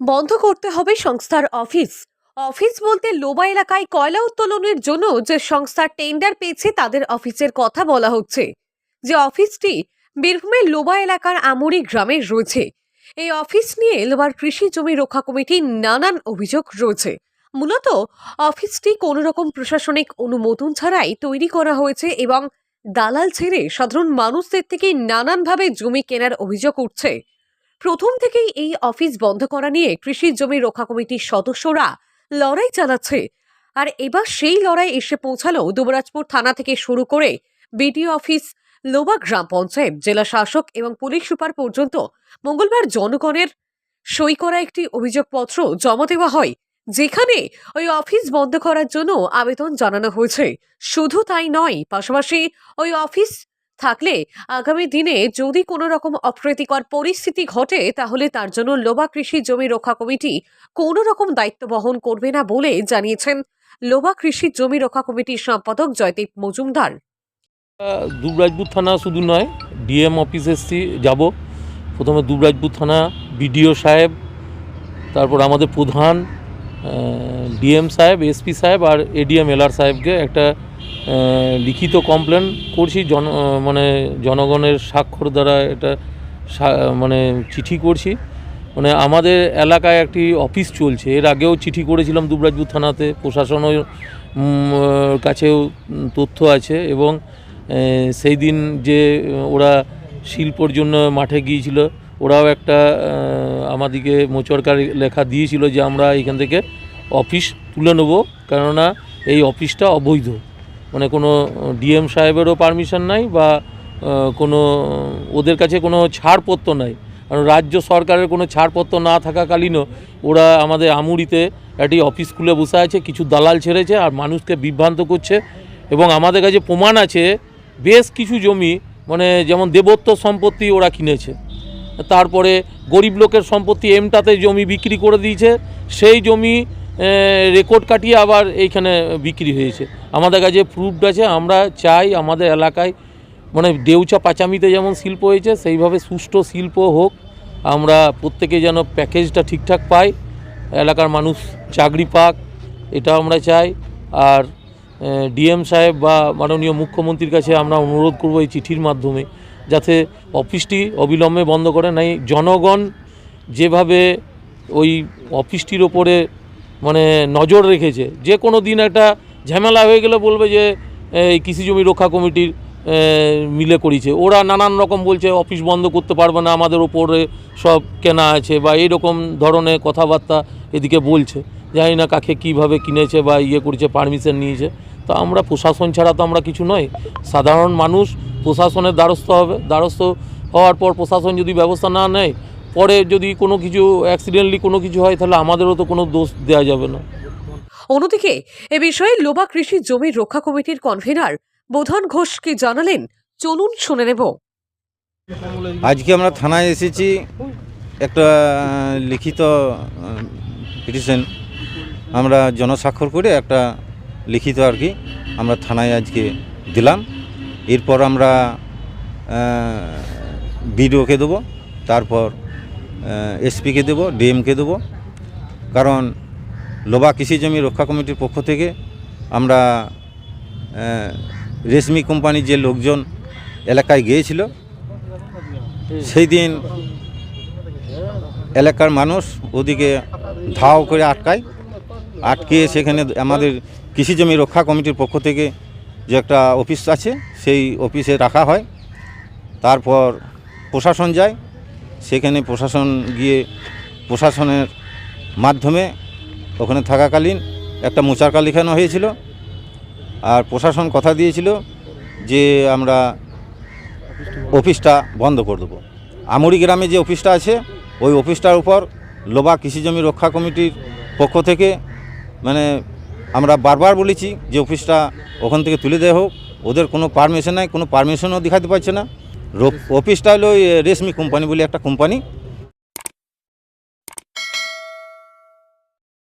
বন্ধ করতে হবে সংস্থার অফিস। অফিস বলতে লোবা এলাকায় কয়লা উত্তোলনের জন্য যে সংস্থা টেন্ডার পেয়েছে তাদের অফিসের কথা বলা হচ্ছে। যে অফিসটি বীরভূমের লোবা এলাকার আমুরি গ্রামে রয়েছে। এই অফিস নিয়ে লোবার কৃষি জমি রক্ষা কমিটির নানান অভিযোগ রয়েছে। মূলত অফিসটি কোনো রকম প্রশাসনিক অনুমোদন ছাড়াই তৈরি করা হয়েছে এবং দালাল ছেড়ে সাধারণ মানুষদের থেকে নানানভাবে জমি কেনার অভিযোগ উঠছে। প্রথম থেকেই এই অফিস বন্ধ করা নিয়ে কৃষি জমি রক্ষা কমিটির সদস্যরা লড়াই চালাচ্ছে। আর এবার সেই লড়াই এসে পৌঁছালো দুবরাজপুর থানা থেকে শুরু করে বিডিও অফিস, লোবা গ্রাম পঞ্চায়েত, জেলা শাসক এবং পুলিশ সুপার পর্যন্ত মঙ্গলবার জনগণের সই করা একটি অভিযোগপত্র জমা দেওয়া হয়, যেখানে ওই অফিস বন্ধ করার জন্য আবেদন জানানো হয়েছে। শুধু তাই নয়, পাশাপাশি ওই অফিস থাকলে আগামী দিনে যদি কোনো রকম অপ্রীতিকর পরিস্থিতি ঘটে, তাহলে তার জন্য লোবা কৃষি জমি রক্ষা কমিটি কোনো রকম দায়িত্ব বহন করবে না বলে জানিয়েছেন লোবা কৃষি জমি রক্ষা কমিটির সম্পাদক জয়দীপ মজুমদার। দুবরাজপুর থানা শুধু নয়, ডিএম অফিস এসছি, যাব। প্রথমে দুবরাজপুর থানা, বিডিও সাহেব, তারপর আমাদের প্রধান ডিএম সাহেব, এসপি সাহেব আর এডিএম এলআর সাহেবকে একটা লিখিত কমপ্লেন করছি, জন মানে জনগণের স্বাক্ষর দ্বারা এটা মানে চিঠি করছি। মানে আমাদের এলাকায় একটি অফিস চলছে, এর আগেও চিঠি করেছিলাম দুবরাজপুর থানাতে প্রশাসনের কাছেও তথ্য আছে এবং সেই দিন যে ওরা শিল্পর জন্য মাঠে গিয়েছিল, ওরাও একটা আমাদিকে মোচরকার লেখা দিয়েছিল যে আমরা এখান থেকে অফিস তুলে নেব, কেননা এই অফিসটা অবৈধ। মানে কোনো ডিএম সাহেবেরও পারমিশন নাই বা কোনো, ওদের কাছে কোনো ছাড়পত্র নাই। কারণ রাজ্য সরকারের কোনো ছাড়পত্র না থাকাকালীনও ওরা আমাদের আমুরিতে একটি অফিস খুলে বসে আছে, কিছু দালাল ছেড়েছে আর মানুষকে বিভ্রান্ত করছে এবং আমাদের কাছে প্রমাণ আছে, বেশ কিছু জমি মানে যেমন দেবত্ব সম্পত্তি ওরা কিনেছে। তারপরে গরিব লোকের সম্পত্তি এমটাতে জমি বিক্রি করে দিয়েছে, সেই জমি রেকর্ড কাটিয়ে আবার এইখানে বিক্রি হয়েছে। আমাদের কাছে প্রুফড আছে, আমরা চাই আমাদের এলাকায় মানে দেউচা পাচামিতে যেমন শিল্প হয়েছে, সেইভাবে সুষ্ঠু শিল্প হোক, আমরা প্রত্যেকে যেন প্যাকেজটা ঠিকঠাক পাই, এলাকার মানুষ চাকরি পাক, এটা আমরা চাই। আর ডিএম সাহেব বা মাননীয় মুখ্যমন্ত্রীর কাছে আমরা অনুরোধ করব এই চিঠির মাধ্যমে, যাতে অফিসটি অবিলম্বে বন্ধ করে, নাই, জনগণ যেভাবে ওই অফিসটির ওপরে মানে নজর রেখেছে। যে কোনো দিন একটা ঝামেলা হয়ে গেলে বলবে যে, এই কৃষি জমি রক্ষা কমিটির মিলে করেছে। ওরা নানান রকম বলছে, অফিস বন্ধ করতে পারবে না, আমাদের ওপরে সব কেনা আছে বা এইরকম ধরনের কথাবার্তা এদিকে বলছে। জানি না কাকে কীভাবে কিনেছে বা ইয়ে করেছে, পারমিশন নিয়েছে। তো আমরা প্রশাসন ছাড়া তো আমরা কিছু নয়। সাধারণ মানুষ প্রশাসনের দ্বারস্থ হবে। দ্বারস্থ হওয়ার পর প্রশাসন যদি ব্যবস্থা না নেয় পরে যদি কোনো কিছু অ্যাক্সিডেন্টলি কোনো কিছু হয় তাহলে আমাদেরও তো কোনো দোষ দেওয়া যাবে না। অন্যদিকে এ বিষয়ে লোবা কৃষি জমি রক্ষা কমিটির কনভেনার বোধন ঘোষকে জানালেন চলুন শুনে নেব। আজকে আমরা থানায় এসেছি একটা লিখিত পিটিশন আমরা জনস্বাক্ষর করে একটা লিখিত আর কি আমরা থানায় আজকে দিলাম। এরপর আমরা বিডিওকে দেবো তারপর এসপিকে দেবো ডিএমকে দেবো। কারণ লোবা কৃষি জমি রক্ষা কমিটির পক্ষ থেকে আমরা রেশমি কোম্পানির যে লোকজন এলাকায় গিয়েছিল, সেই দিন এলাকার মানুষ ওদিকে ধাও করে আটকায় আটকে সেখানে আমাদের কৃষি জমি রক্ষা কমিটির পক্ষ থেকে যে একটা অফিস আছে, সেই অফিসে রাখা হয়। তারপর প্রশাসন যায় সেখানে প্রশাসন গিয়ে প্রশাসনের মাধ্যমে ওখানে থাকাকালীন একটা মোচারকা লেখানো হয়েছিল। আর প্রশাসন কথা দিয়েছিল যে আমরা অফিসটা বন্ধ করে দেবো। আমুরি গ্রামে যে অফিসটা আছে, ওই অফিসটার উপর লোবা কৃষি জমি রক্ষা কমিটির পক্ষ থেকে মানে আমরা বারবার বলেছি যে অফিসটা ওখান থেকে তুলে দেওয়া হোক। ওদের কোনো পারমিশন নাই, কোনো পারমিশনও দেখাতে পারছে না। অফিসটা হলো রেশমি কোম্পানি বলে একটা কোম্পানি